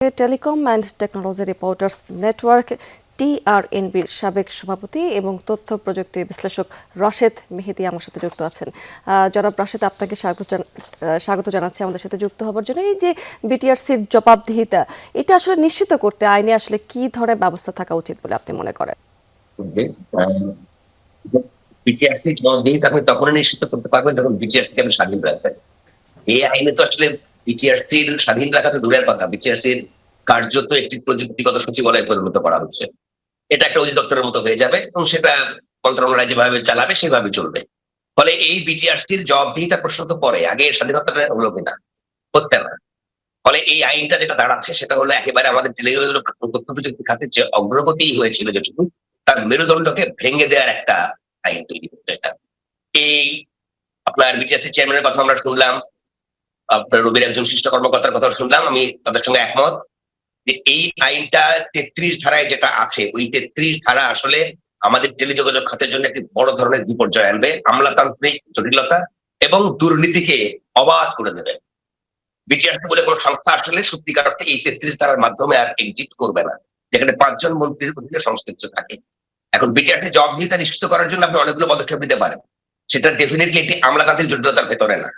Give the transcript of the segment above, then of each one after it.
Telecom and technology reporters network টিআরএনবির সাবেক সভাপতি এবং তথ্য প্রযুক্তি বিশ্লেষক রশেদ মেহেদি আমার সাথে যুক্ত আছেন। জনাব রশেদ, আপনাকে স্বাগত স্বাগত জানাচ্ছি আমাদের সাথে যুক্ত হবার জন্য। এই যে বিটিআরসির জবাবদিহিতা, এটা আসলে নিশ্চিত করতে আইনে আসলে কি ধরনের ব্যবস্থা থাকা উচিত বলে আপনি মনে করেন? বিটিআরসি জবাবদিহিতা আপনি তখনই নিশ্চিত করতে পারবেন যখন বিটিআরসি কে স্বাধীন রাখবেন এই আইনে তো আসলে বিটিআরসির স্বাধীন রাখা তো দূরের কথা বিটিআরসির কার্যত একটি প্রযুক্তিগত সচিবালয়ে পরিণত করা হচ্ছে। এটা একটা অধিদপ্তরের মতো হয়ে যাবে এবং সেটা মন্ত্রণালয় যেভাবে চালাবে, সেভাবে চলবে। ফলে এই বিটিআরসির জবাবদিহিতা প্রশ্ন তো পরে আগে স্বাধীনতাটা হলো কিনা? হচ্ছে না। ফলে এই আইনটা যেটা দাঁড়াচ্ছে, সেটা হলো একেবারে আমাদের তথ্য প্রযুক্তি খাতে যে অগ্রগতি হয়েছিল যেটুকু, তার মেরুদণ্ডকে ভেঙে দেওয়ার একটা আইন তৈরি করতে এটা। এই আপনার বিটিএসসি চেয়ারম্যানের কথা আমরা শুনলাম রবির একজন শীর্ষ কর্মকর্তার কথা শুনলাম, আমি তাদের সঙ্গে একমত যে এই আইনটা তেত্রিশ ধারায় যেটা আছে, ওই তেত্রিশ ধারা আসলে আমাদের টেলিযোগাযোগ খাতের জন্য একটি বড় ধরনের বিপর্যয় আনবে, আমলাতান্ত্রিক জটিলতা এবং দুর্নীতিকে অবাধ করে দেবে। বিটিআরসি বলে কোনো সংস্থা আসলে সত্যিকার অর্থে এই তেত্রিশ ধারার মাধ্যমে আর এক্সিট করবে না, যেখানে পাঁচজন মন্ত্রীর অধীনে সংশ্লিষ্ট থাকে। এখন বিটিআরসি জবাবদিহিতা নিশ্চিত করার জন্য আপনি অনেকগুলো পদক্ষেপ নিতে পারেন, সেটা ডেফিনেটলি একটি আমলাতান্ত্রিক জটিলতার ভেতরে না।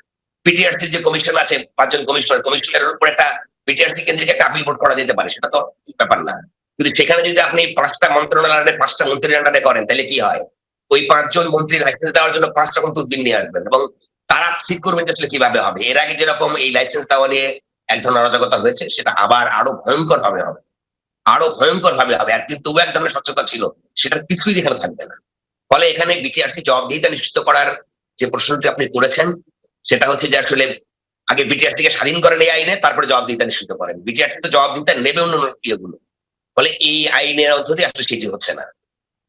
বিটিআরসির যে কমিশন আছে, পাঁচজন কমিশনার কমিশনারের উপর একটা বিটিআরসি কেন্দ্রিক একটা আপিল বোর্ড করা যেতে পারে, সেটা তো ব্যাপার না। কিন্তু সেখানে যদি আপনি পাঁচটা মন্ত্রণালয়ের পাঁচটা মন্ত্রীর আন্ডারে করেন, তাহলে কি হয়? ওই পাঁচজন মন্ত্রী লাইসেন্স দেওয়ার জন্য পাঁচ রকম তুদ্দিন নিয়ে আসবেন এবং তারা ঠিক করবেন আসলে কীভাবে হবে। এর আগে যেরকম এই লাইসেন্স দেওয়া নিয়ে এক ধরনের অরাজকতা হয়েছে, সেটা আবার আরও ভয়ঙ্কর ভাবে হবে। আরও ভয়ঙ্কর ভাবে হবে, আর কিন্তু এক ধরনের স্বচ্ছতা ছিল, সেটা কিছুই এখানে থাকবে না। ফলে এখানে বিটিআরসি জবাবদিহিতা নিশ্চিত করার যে প্রশ্নটি আপনি করেছেন সেটা হচ্ছে যে আসলে আগে বিটিআরসি কে স্বাধীন করেন এই আইনে তারপরে জবাবদিহিতা নিশ্চিত করেন। বিটিআরসি তো জবাবদিহিতা নেবে অন্য ইয়েগুলো। ফলে এই আইনের দিয়ে আসলে সেটি হচ্ছে না।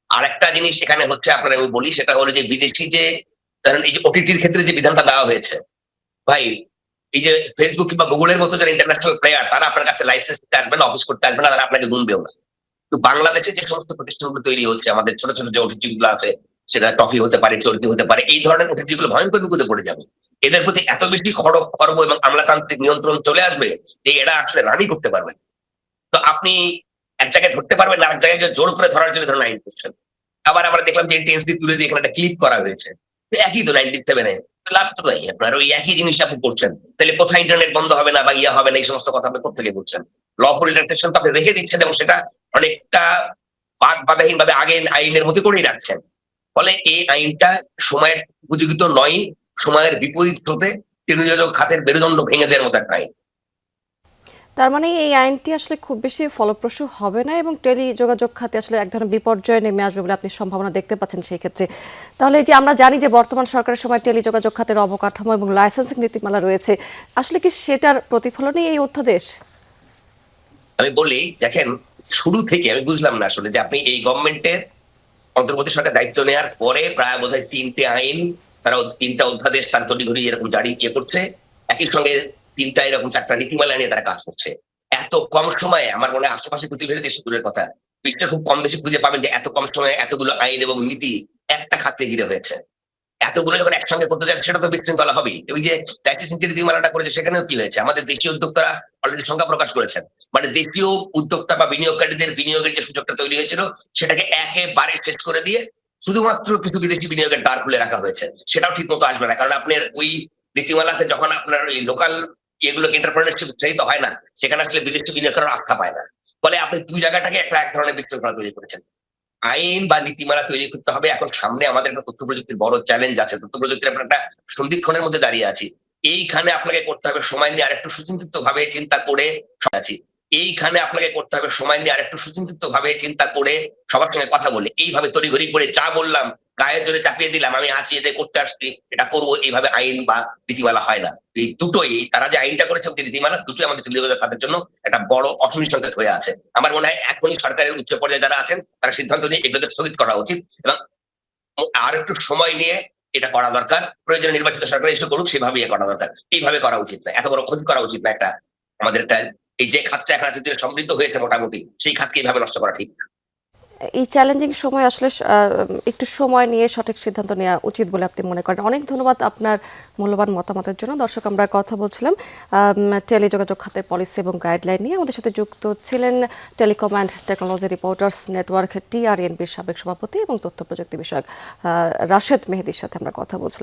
আর একটা জিনিস এখানে হচ্ছে আপনার আমি বলি, সেটা হলো যে বিদেশি যে, ধরেন এই যে ওটিটির ক্ষেত্রে যে বিধানটা দেওয়া হয়েছে, ভাই, এই যে ফেসবুক কিংবা গুগলের মতো যারা ইন্টারন্যাশনাল প্লেয়ার তারা আপনার কাছে লাইসেন্স দিতে আসবে না অফিস করতে আসবে না, তারা আপনাকে গুনবেও না। তো বাংলাদেশে যে সমস্ত প্রতিষ্ঠানগুলো তৈরি হচ্ছে, আমাদের ছোট ছোট যে ওটিটি গুলো আছে, সেটা টফি হতে পারে চর্বি হতে পারে, এই ধরনের ওটিটি গুলো ভয়ঙ্কর বিপদে পড়ে যাবে। এদের প্রতি এত বেশি খড়গ খর্ব এবং আমলাতান্ত্রিক নিয়ন্ত্রণ চলে আসবে যে এরা আসলে রানি করতে পারবে তো আপনি এক জায়গায় ধরতে পারবেন না এক জায়গায় জোর করে ধরার জন্য ধরুন আইন করছেন আবার আমরা দেখলাম যে টেন্সি তুলে দিয়ে এখানে একটা ক্লিক করা হয়েছে। একই তো নাইনটি সেভেনে লাভ তো নাই, আপনার ওই একই জিনিসটা আপনি করছেন। তাহলে কোথায় ইন্টারনেট বন্ধ হবে না বা ইয়ে হবে না, এই সমস্ত কথা আপনি কোথেকে বলছেন? লফুল রিল্যাক্সেশন তো আপনি রেখে দিচ্ছেন এবং সেটা অনেকটা বাদ বাধাহীন ভাবে আগে আইনের মধ্যে করেই রাখছেন। ফলে এই আইনটা সময়ের উপযোগিত নয় সময়ের বিপরীত হতে টেলিযোগাযোগ খাতের মেরুদণ্ড ভেঙে দেওয়ার মতো একটা আইন। তার মানে এই আইনটি আসলে খুব বেশি ফলপ্রসূ হবে না এবং টেলি যোগাযোগ খাতে আসলে এক ধরনের বিপর্যয় নেমে আসবে বলে আপনি সম্ভাবনা দেখতে পাচ্ছেন সেই ক্ষেত্রে। তাহলে যে আমরা জানি যে বর্তমান সরকারের সময় টেলি যোগাযোগ খাতের অবকাঠামো এবং লাইসেন্সিং নীতিমালা রয়েছে আসলে কি সেটার প্রতিফলনই এই অধ্যাদেশ? আমি বলি দেখেন শুরু থেকে আমি বুঝলাম না আসলে যে আপনি এই গভর্নমেন্টের অন্তর্বর্তী সরকার দায়িত্ব নেওয়ার পরে প্রায় বোধহয় তিনটে আইন তারা তিনটা অধ্যাদেশ তার তৈরি ঘড়ি এরকম জারি ইয়ে করছে। একই সঙ্গে তিনটা এরকম চারটা নীতিমালা নিয়ে তারা কাজ করছে। এত কম সময়ে, আমার মনে হয় আশেপাশে প্রতিবেশী দেশ দূরের কথা। বিশ্বে খুব কম দেশে খুঁজে পাবেন যে এত কম সময়ে এতগুলো আইন এবং নীতি একটা খাতে ঘিরে হয়েছে। এতগুলো যখন একসঙ্গে করতে যাচ্ছে, সেটা তো বিশৃঙ্খলা হবেই। ওই যে লাইসেন্সিং নীতিমালাটা করেছে, সেখানেও কি হয়েছে? আমাদের দেশীয় উদ্যোক্তারা অলরেডি সংখ্যা প্রকাশ করেছেন। মানে দেশীয় উদ্যোক্তা বা বিনিয়োগকারীদের বিনিয়োগের যে সুযোগটা তৈরি হয়েছিল, সেটাকে একেবারে শেষ করে দিয়ে শুধুমাত্র কিছু বিদেশি বিনিয়োগের দ্বার খুলে রাখা হয়েছে, সেটাও ঠিক মতো আসবে না। কারণ আপনার ওই নীতিমালাতে যখন আপনার ওই লোকাল এগুলোকে এন্টারপ্রেনারশিপ উৎসাহিত হয় না, সেখানে আসলে বিদেশি বিনিয়োগকারীরা আস্থা পায় না। ফলে আপনি দুই জায়গাটাকে একটা এক ধরনের বিশৃঙ্খলা তৈরি করেছেন। আইন বা নীতিমালা তৈরি করতে হবে, এখন সামনে আমাদের একটা তথ্য প্রযুক্তির বড় চ্যালেঞ্জ আছে। তথ্য প্রযুক্তির আমরা একটা সন্ধিক্ষণের মধ্যে দাঁড়িয়ে আছি। এইখানে আপনাকে করতে হবে সময় নিয়ে আরেকটু সুচিন্তিত ভাবে চিন্তা করে আছি। এইখানে আপনাকে করতে হবে সময় নিয়ে আরেকটু সুচিন্তিত ভাবে চিন্তা করে সবার সঙ্গে কথা বলে। এইভাবে তড়িঘড়ি করে যা বললাম, গায়ের জোরে চাপিয়ে দিলাম, আমি আছি এটা করতে আসছি, এটা করব, এইভাবে আইন বা নীতিমালা হয় না। এই দুটোই, তারা যে আইনটা করেছে এবং নীতিমালা দুটোই আমাদের টেলিযোগাযোগ খাতের জন্য একটা বড় অসুবিধা সংকেত হয়ে আছে। আমার মনে হয় এখনই সরকারের উচ্চ পর্যায়ে যারা আছেন, তারা সিদ্ধান্ত নিয়ে এগুলোকে স্থগিত করা উচিত এবং আর একটু সময় নিয়ে এটা করা দরকার। প্রয়োজনে নির্বাচিত সরকার এসে করুক সেভাবে করা দরকার। এইভাবে করা উচিত না, এত বড় ক্ষতি করা উচিত না একটা, আমাদের একটা এই যে খাতটা এখন আছে সমৃদ্ধ হয়েছে মোটামুটি, সেই খাতকে এইভাবে নষ্ট করা ঠিক না। এই চ্যালেঞ্জিং সময় আসলে একটু সময় নিয়ে সঠিক সিদ্ধান্ত নেওয়া উচিত বলে আপনি মনে করেন। অনেক ধন্যবাদ আপনার মূল্যবান মতামতের জন্য। দর্শক, আমরা কথা বলছিলাম টেলিযোগাযোগ খাতের পলিসি এবং গাইডলাইন নিয়ে। আমাদের সাথে যুক্ত ছিলেন telecom and technology reporters network টিআরএনবির সাবেক সভাপতি এবং তথ্য প্রযুক্তি বিষয়ক রাশেদ মেহেদির সাথে আমরা কথা বলছিলাম।